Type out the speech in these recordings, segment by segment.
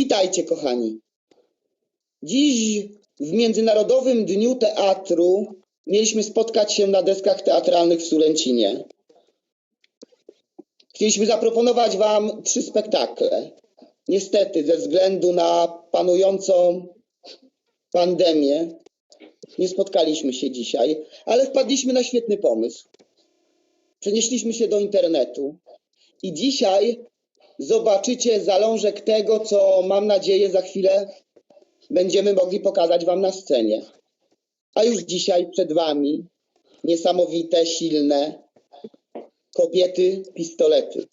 Witajcie, kochani. Dziś w Międzynarodowym Dniu Teatru mieliśmy spotkać się na deskach teatralnych w Sulęcinie. Chcieliśmy zaproponować Wam trzy spektakle. Niestety, ze względu na panującą pandemię, nie spotkaliśmy się dzisiaj, ale wpadliśmy na świetny pomysł. Przenieśliśmy się do internetu i dzisiaj zobaczycie zalążek tego, co mam nadzieję za chwilę będziemy mogli pokazać Wam na scenie. A już dzisiaj przed Wami niesamowite, silne kobiety pistolety.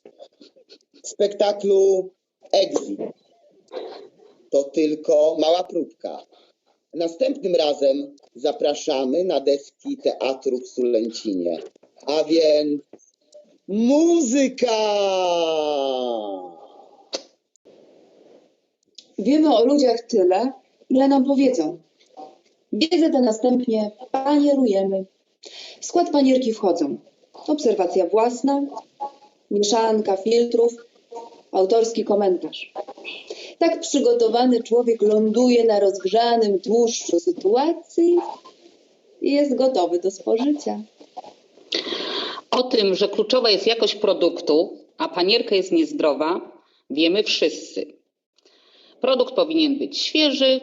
W spektaklu Exit. To tylko mała próbka. Następnym razem zapraszamy na deski teatru w Sulęcinie. A więc muzyka! Wiemy o ludziach tyle, ile nam powiedzą. Wiedzę tę następnie panierujemy. W skład panierki wchodzą obserwacja własna, mieszanka filtrów, autorski komentarz. Tak przygotowany człowiek ląduje na rozgrzanym tłuszczu sytuacji i jest gotowy do spożycia. O tym, że kluczowa jest jakość produktu, a panierka jest niezdrowa, wiemy wszyscy. Produkt powinien być świeży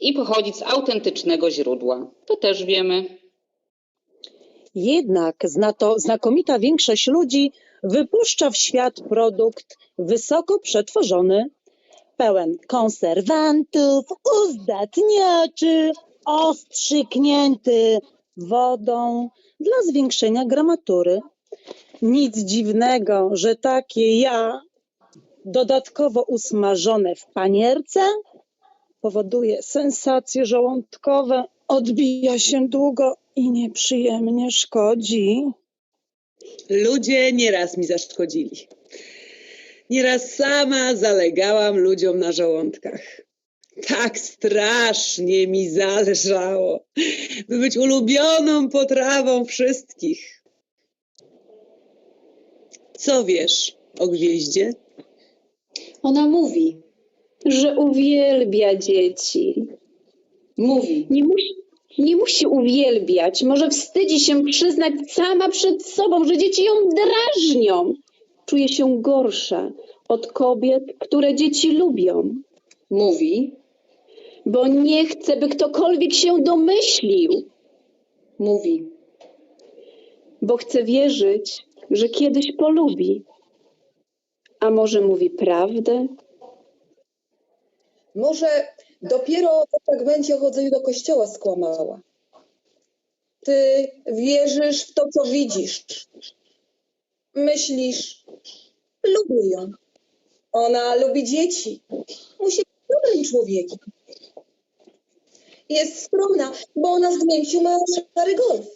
i pochodzić z autentycznego źródła. To też wiemy. Jednak znakomita większość ludzi wypuszcza w świat produkt wysoko przetworzony, pełen konserwantów, uzdatniaczy, ostrzyknięty wodą dla zwiększenia gramatury. Nic dziwnego, że takie ja, dodatkowo usmażone w panierce, powoduje sensacje żołądkowe, odbija się długo i nieprzyjemnie szkodzi. Ludzie nieraz mi zaszkodzili. Nieraz sama zalegałam ludziom na żołądkach. Tak strasznie mi zależało, by być ulubioną potrawą wszystkich. Co wiesz o gwieździe? Ona mówi, że uwielbia dzieci. mówi, Nie musi, nie musi uwielbiać, może wstydzi się przyznać sama przed sobą, że dzieci ją drażnią. Czuje się gorsza od kobiet, które dzieci lubią, mówi, bo nie chce, by ktokolwiek się domyślił, mówi, bo chce wierzyć, że kiedyś polubi. A może mówi prawdę? Może dopiero po fragmencie o chodzeniu do kościoła skłamała. Ty wierzysz w to, co widzisz. Myślisz, lubię ją. Ona lubi dzieci. Musi być dobrym człowiekiem. Jest skromna, bo ona z mięciu ma szary golf.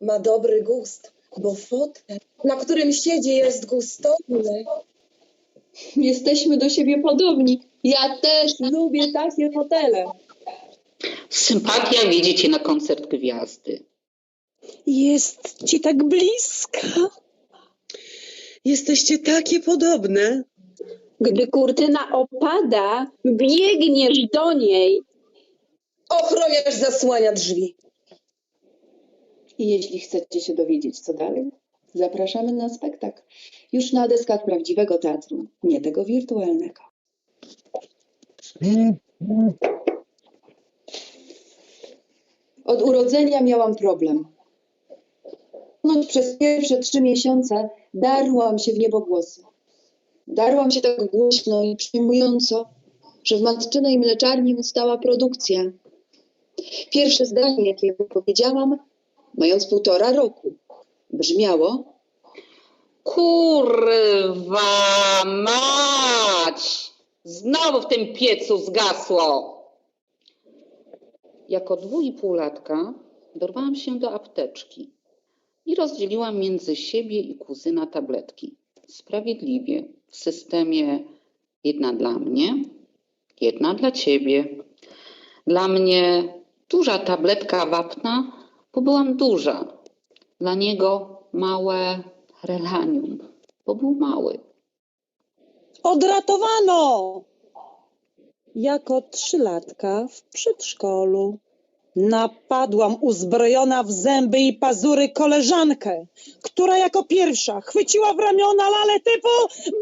Ma dobry gust, bo fotel, na którym siedzi, jest gustowny. Jesteśmy do siebie podobni. Ja też lubię takie fotele. Sympatia wiedzie cię na koncert gwiazdy. Jest ci tak bliska. Jesteście takie podobne. Gdy kurtyna opada, biegniesz do niej. Ochroniarz zasłania drzwi. I jeśli chcecie się dowiedzieć, co dalej, zapraszamy na spektakl. Już na deskach prawdziwego teatru, nie tego wirtualnego. Od urodzenia miałam problem. Przez pierwsze trzy miesiące darłam się w niebogłosy. Darłam się tak głośno i przyjmująco, że w matczynej mleczarni ustała produkcja. Pierwsze zdanie, jakie wypowiedziałam, mając półtora roku, brzmiało Kurwa mać! Znowu w tym piecu zgasło. Jako dwu i półlatka dorwałam się do apteczki i rozdzieliłam między siebie i kuzyna tabletki. Sprawiedliwie, w systemie jedna dla mnie, jedna dla ciebie. Dla mnie duża tabletka wapna, bo byłam duża. Dla niego małe relanium, bo był mały. Odratowano! Jako trzylatka w przedszkolu napadłam uzbrojona w zęby i pazury koleżankę, która jako pierwsza chwyciła w ramiona lalę typu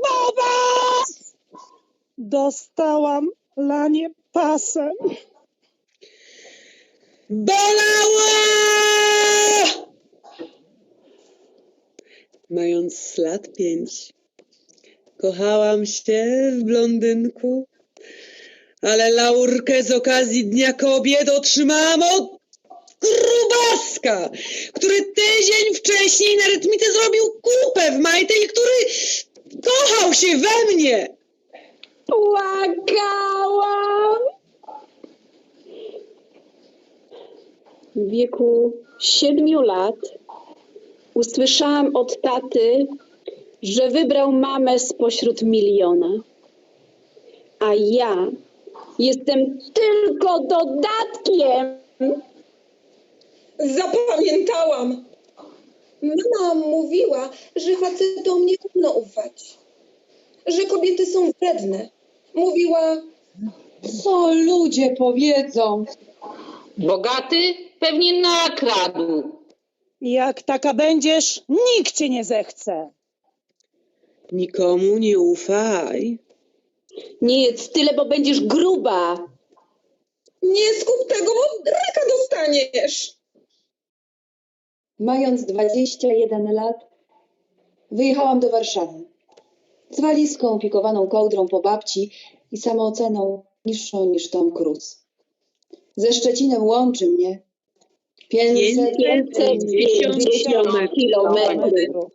Bobas! Dostałam lanie pasem. Bolała! Mając lat pięć, kochałam się w blondynku, ale laurkę z okazji Dnia Kobiet otrzymałam od grubaska, który tydzień wcześniej na rytmite zrobił kupę w majtę i który kochał się we mnie. Płakałam. W wieku siedmiu lat usłyszałam od taty, że wybrał mamę spośród miliona. A ja jestem tylko dodatkiem. Zapamiętałam. Mama mówiła, że facetom nie wolno ufać. Że kobiety są wredne. Mówiła, Co ludzie powiedzą? Bogaty pewnie nakradł. Jak taka będziesz, nikt cię nie zechce. Nikomu nie ufaj. Nie jedz tyle, bo będziesz gruba. nie skup tego, bo raka dostaniesz. Mając 21 lat, wyjechałam do Warszawy. Z walizką pikowaną kołdrą po babci i samooceną niższą niż Tom Cruise. Ze Szczecinem łączy mnie 500 550 kilometrów.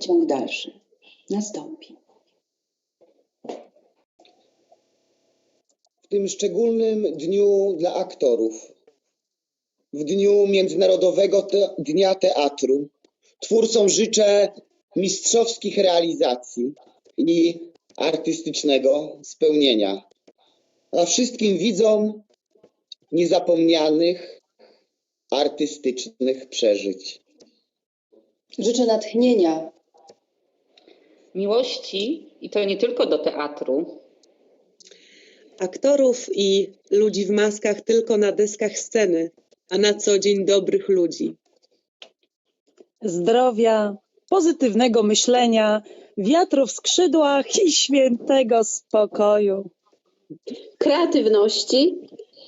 Ciąg dalszy nastąpi. w tym szczególnym dniu dla aktorów, w dniu Międzynarodowego te Dnia Teatru, twórcom życzę mistrzowskich realizacji i artystycznego spełnienia. A wszystkim widzom niezapomnianych artystycznych przeżyć. Życzę natchnienia, Miłości i to nie tylko do teatru, Aktorów i ludzi w maskach tylko na deskach sceny, a na co dzień dobrych ludzi. Zdrowia, pozytywnego myślenia, wiatru w skrzydłach i świętego spokoju. Kreatywności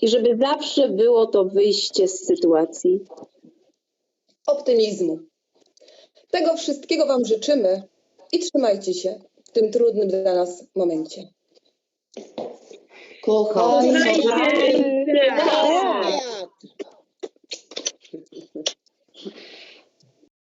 i żeby zawsze było to wyjście z sytuacji. Optymizmu. Tego wszystkiego Wam życzymy i trzymajcie się w tym trudnym dla nas momencie. kochajmy Kochajmy się